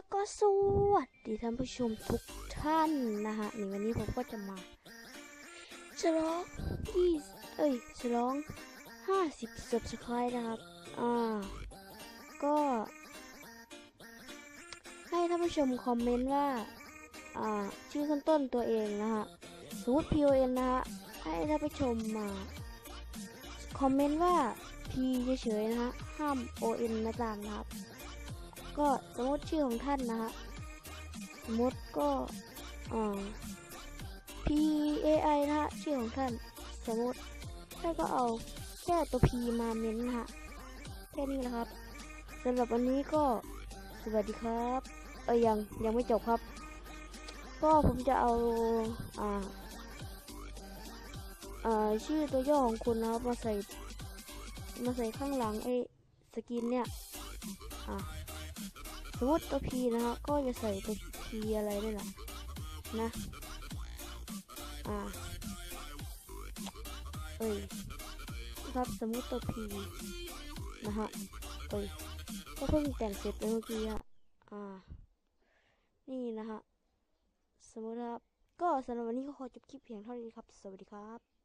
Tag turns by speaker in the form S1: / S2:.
S1: สวัสดีท่านผู้ชมทุกท่านนะฮะในวันนี้ผมก็จะมาฉลองที่เอ้ยฉลอง50 subscribe นะครับ อ่า ก็ ให้ท่านผู้ชมคอมเมนต์ว่า อ่า ชื่อขั้นต้นตัวเองนะฮะ สมมติ PON นะฮะ ให้ท่านผู้ชมมาคอมเมนต์ว่า P เฉยๆนะฮะ ห้าม ON นะตานะครับ ก็สมมติชื่อของท่านนะฮะสมมติก็อ่า P A I นะฮะชื่อของท่าน สมมติท่านก็เอาแค่ตัว P มาเม้นนะฮะแค่นี้นะครับสำหรับวันนี้ก็สวัสดีครับ เอ้ยยังยังไม่จบครับ ก็ผมจะเอาอ่าอ่าชื่อตัวย่อของคุณนะครับมาใส่มาใส่ข้างหลังไอ้สกินเนี่ย อ่า สมมติตัว P นะฮะก็จะใส่ตัว P อะไรด้วยล่ะนะ อ่า เอ้ยครับสมมติตัว P นะฮะ เอ้ยก็เพิ่งแต่งเสร็จไปเมื่อกี้อะอ่า นี่นะฮะ สมมติครับ ก็สำหรับวันนี้ก็ขอจบคลิปเพียงเท่านี้ครับ สวัสดีครับ